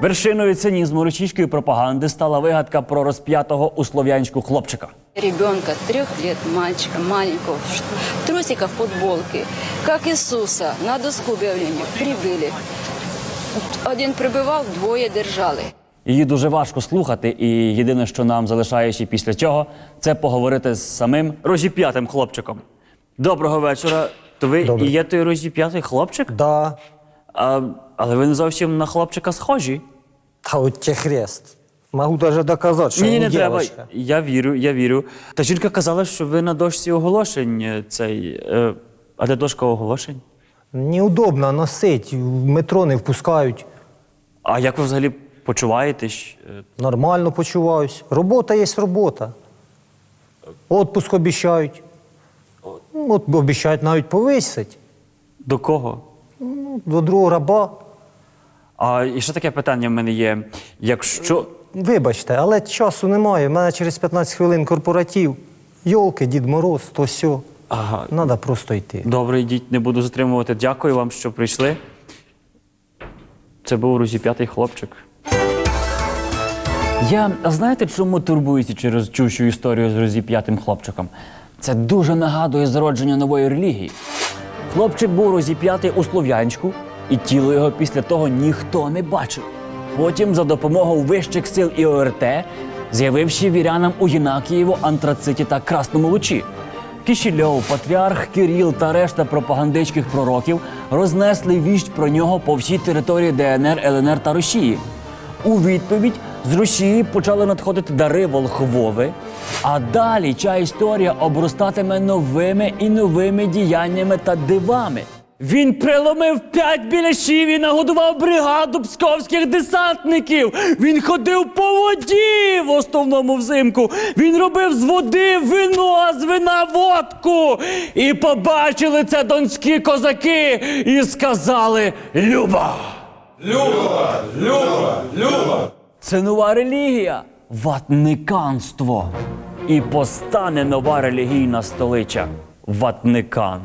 Вершиною цинізму російської пропаганди стала вигадка про розп'ятого у слов'янську хлопчика. Ребенка трех лет, мальчика маленького, в трусиках, футболке, как Иисуса, на доску объявления прибыли. Один прибивав, двоє держали. Її дуже важко слухати, і єдине, що нам залишає ще після цього, це поговорити з самим розіп'ятим хлопчиком. Доброго вечора. То ви Добре. і є той розіп'ятий хлопчик? Да. А, але ви не зовсім на хлопчика схожі. Та от те хрест. Могу даже доказать, що Ні, не треба. дівчинка. Я вірю, я вірю. Та жінка казала, що ви на дошці оголошень е, цей. Е, а де дошка оголошень? Неудобно носить, в метро не впускають. А як ви взагалі почуваєтесь? Е, Нормально почуваюсь. Робота є робота. Отпуск обіцяють. Ну, От обіцяють навіть повисить. До кого? Ну, До другого раба. А і ще таке питання в мене є. Якщо. Вибачте, але часу немає. У мене через 15 хвилин корпоратив. Йолки, Дід Мороз, то сьо. Ага. Треба просто йти. Добре, йдіть, не буду затримувати. Дякую вам, що прийшли. Це був розіп'ятий хлопчик. Я а знаєте, чому турбуюся через чущу історію з розіп'ятим хлопчиком? Це дуже нагадує зародження нової релігії. Хлопчик був розіп'ятий у Слов'янську, і тіло його після того ніхто не бачив. Потім, за допомогою вищих сил і ОРТ, з'явивши вірянам у Єнакієву, Антрациті та Красному Лучі. Кішільов, патріарх Кирил та решта пропагандистських пророків рознесли вість про нього по всій території ДНР, ЛНР та Росії. У відповідь з Росії почали надходити дари Волхвови, а далі ця історія обростатиме новими і новими діяннями та дивами. Він приломив п'ять біляшів і нагодував бригаду псковських десантників. Він ходив по воді в основному взимку. Він робив з води вино, а з вина водку. І побачили це донські козаки і сказали Люба! Люба! Люба! Люба! Це нова релігія ватниканство. І постане нова релігійна столиця Ватникан.